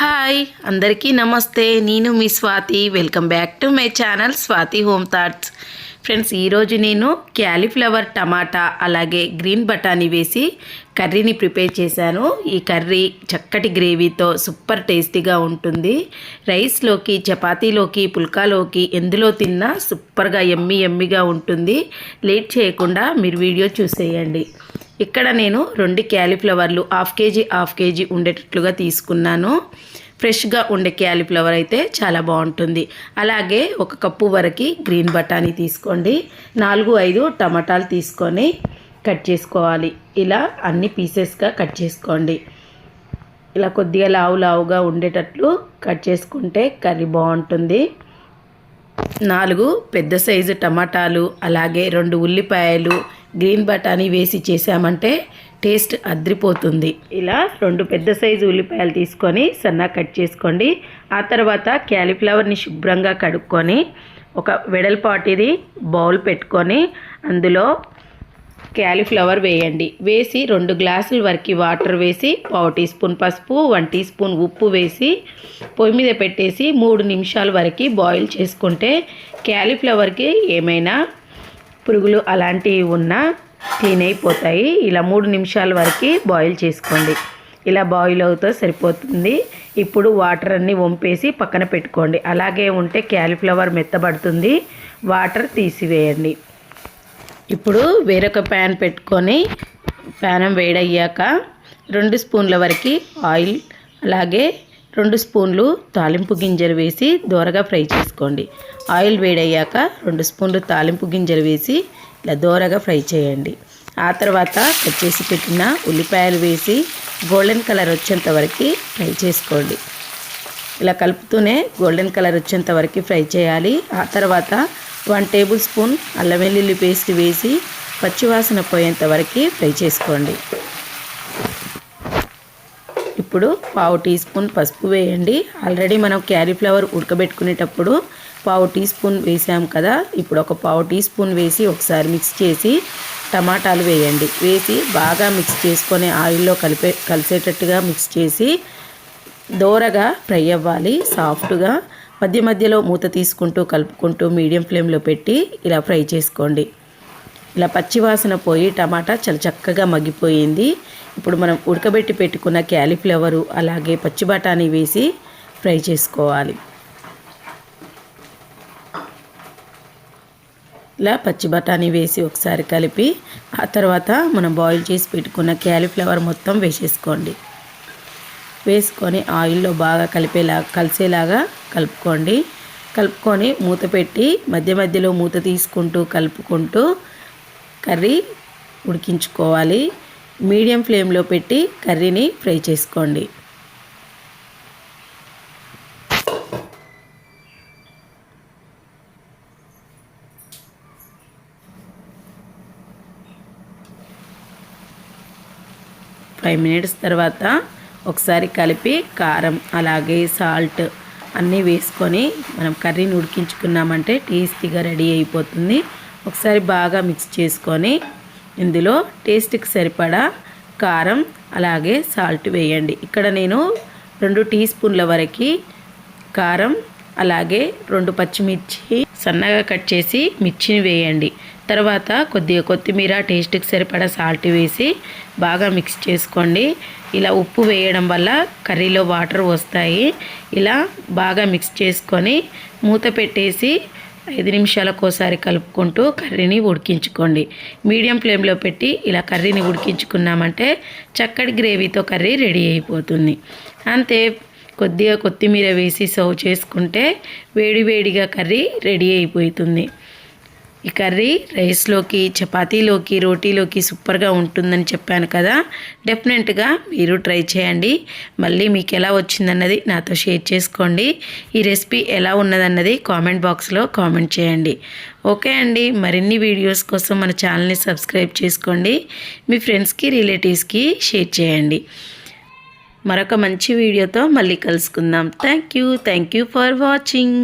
Hi అందరికీ నమస్తే. నేను మీ Swathi. Welcome back to my channel Swathi home thoughts. Friends ఈరోజు నేను క్యాలీఫ్లవర్ టమాటా అలాగే గ్రీన్ బఠానీ వేసి కర్రీని ప్రిపేర్ చేశాను. ఈ కర్రీ చక్కటి గ్రేవీతో సూపర్ టేస్టీగా ఉంటుంది. రైస్లోకి చపాతీలోకి పుల్కాలోకి ఎందులో తిన్నా సూపర్గా ఎమ్మి ఎమ్మిగా ఉంటుంది. లేట్ చేయకుండా మీరు వీడియో చూసేయండి. ఇక్కడ నేను రెండు క్యాలీఫ్లవర్లు హాఫ్ కేజీ హాఫ్ కేజీ ఉండేటట్లుగా తీసుకున్నాను. ఫ్రెష్గా ఉండే క్యాలీఫ్లవర్ అయితే చాలా బాగుంటుంది. అలాగే ఒక కప్పు వరకు గ్రీన్ బఠానీ తీసుకోండి. నాలుగు ఐదు టమాటాలు తీసుకొని కట్ చేసుకోవాలి. ఇలా అన్ని పీసెస్గా కట్ చేసుకోండి. ఇలా కొద్దిగా లావు లావుగా ఉండేటట్లు కట్ చేసుకుంటే కర్రీ బాగుంటుంది. నాలుగు పెద్ద సైజు టమాటాలు అలాగే రెండు ఉల్లిపాయలు గ్రీన్ బఠానీ వేసి చేసామంటే టేస్ట్ అద్రిపోతుంది. ఇలా రెండు పెద్ద సైజు ఉల్లిపాయలు తీసుకొని సన్నా కట్ చేసుకోండి. ఆ తర్వాత క్యాలీఫ్లవర్ని శుభ్రంగా కడుక్కొని ఒక వెడల్పాటిది బౌల్ పెట్టుకొని అందులో క్యాలీఫ్లవర్ వేయండి. వేసి రెండు గ్లాసుల వరకు వాటర్ వేసి పావు టీ స్పూన్ పసుపు వన్ టీ స్పూన్ ఉప్పు వేసి పొయ్యి మీద పెట్టేసి మూడు నిమిషాల వరకు బాయిల్ చేసుకుంటే క్యాలీఫ్లవర్కి ఏమైనా పురుగులు అలాంటివి ఉన్నా క్లీన్ అయిపోతాయి ఇలా మూడు నిమిషాల వరకు బాయిల్ చేసుకోండి. ఇలా బాయిల్ అవుతా సరిపోతుంది. ఇప్పుడు వాటర్ అన్నీ వంపేసి పక్కన పెట్టుకోండి. అలాగే ఉంటే క్యాలీఫ్లవర్ మెత్తబడుతుంది. వాటర్ తీసివేయండి. ఇప్పుడు వేరొక ప్యాన్ పెట్టుకొని ప్యానం వేడయ్యాక రెండు స్పూన్ల వరకు ఆయిల్ అలాగే రెండు స్పూన్లు తాలింపు గింజలు వేసి దోరగా ఫ్రై చేసుకోండి. ఆయిల్ వేడయ్యాక రెండు స్పూన్లు తాలింపు గింజలు వేసి ఇలా దోరగా ఫ్రై చేయండి. ఆ తర్వాత కట్ చేసి పెట్టిన ఉల్లిపాయలు వేసి గోల్డెన్ కలర్ వచ్చేంత వరకు ఫ్రై చేసుకోండి. ఇలా కలుపుతూనే గోల్డెన్ కలర్ వచ్చేంత వరకు ఫ్రై చేయాలి. ఆ తర్వాత వన్ టేబుల్ స్పూన్ అల్లం వెల్లుల్లి పేస్ట్ వేసి పచ్చివాసన పోయేంత వరకు ఫ్రై చేసుకోండి. ఇప్పుడు పావు టీ స్పూన్ పసుపు వేయండి. ఆల్రెడీ మనం క్యాలీఫ్లవర్ ఉడకబెట్టుకునేటప్పుడు పావు టీ స్పూన్ వేసాం కదా. ఇప్పుడు ఒక పావు టీ స్పూన్ వేసి ఒకసారి మిక్స్ చేసి టమాటాలు వేయండి. వేసి బాగా మిక్స్ చేసుకొని ఆయిల్లో కలిపే కలిసేటట్టుగా మిక్స్ చేసి దోరగా ఫ్రై అవ్వాలి. సాఫ్ట్గా మధ్య మధ్యలో మూత తీసుకుంటూ కలుపుకుంటూ మీడియం ఫ్లేమ్లో పెట్టి ఇలా ఫ్రై చేసుకోండి. ఇలా పచ్చివాసన పోయి టమాటా చాలా చక్కగా మగ్గిపోయింది. ఇప్పుడు మనం ఉడకబెట్టి పెట్టుకున్న క్యాలీఫ్లవరు అలాగే పచ్చి బఠానీ వేసి ఫ్రై చేసుకోవాలి. ఇలా పచ్చి బఠానీ వేసి ఒకసారి కలిపి ఆ తర్వాత మనం బాయిల్ చేసి పెట్టుకున్న క్యాలీఫ్లవర్ మొత్తం వేసేసుకోండి. వేసుకొని ఆయిల్లో బాగా కలిపేలా కలిసేలాగా కలుపుకోండి. కలుపుకొని మూత పెట్టి మధ్య మధ్యలో మూత తీసుకుంటూ కలుపుకుంటూ కర్రీ ఉడికించుకోవాలి. మీడియం ఫ్లేమ్లో పెట్టి కర్రీని ఫ్రై చేసుకోండి. ఫైవ్ మినిట్స్ తర్వాత ఒకసారి కలిపి కారం అలాగే సాల్ట్ అన్నీ వేసుకొని మనం కర్రీని ఉడికించుకున్నామంటే టేస్టీగా రెడీ అయిపోతుంది. ఒకసారి బాగా మిక్స్ చేసుకొని ఇందులో టేస్ట్కి సరిపడా కారం అలాగే సాల్ట్ వేయండి. ఇక్కడ నేను రెండు టీ స్పూన్ల వరకు కారం అలాగే రెండు పచ్చిమిర్చి సన్నగా కట్ చేసి మిర్చిని వేయండి. తర్వాత కొద్దిగా కొత్తిమీర టేస్ట్కి సరిపడా సాల్ట్ వేసి బాగా మిక్స్ చేసుకోండి. ఇలా ఉప్పు వేయడం వల్ల కర్రీలో వాటర్ వస్తాయి. ఇలా బాగా మిక్స్ చేసుకొని మూత పెట్టేసి ఐదు నిమిషాలకు ఒకసారి కలుపుకుంటూ కర్రీని ఉడికించుకోండి. మీడియం ఫ్లేమ్లో పెట్టి ఇలా కర్రీని ఉడికించుకున్నామంటే చక్కటి గ్రేవీతో కర్రీ రెడీ అయిపోతుంది. అంతే కొద్దిగా కొత్తిమీర వేసి సర్వ్ చేసుకుంటే వేడివేడిగా కర్రీ రెడీ అయిపోతుంది. ఈ కర్రీ రైస్లోకి చపాతీలోకి రోటీలోకి సూపర్గా ఉంటుందని చెప్పాను కదా. డెఫినెట్గా మీరు ట్రై చేయండి. మళ్ళీ మీకు ఎలా వచ్చిందన్నది నాతో షేర్ చేసుకోండి. ఈ రెసిపీ ఎలా ఉన్నదన్నది కామెంట్ బాక్స్లో కామెంట్ చేయండి. ఓకే అండి. మరిన్ని వీడియోస్ కోసం మన ఛానల్ని సబ్స్క్రైబ్ చేసుకోండి. మీ ఫ్రెండ్స్కి రిలేటివ్స్కి షేర్ చేయండి. మరొక మంచి వీడియోతో మళ్ళీ కలుసుకుందాం. Thank you. Thank you for watching.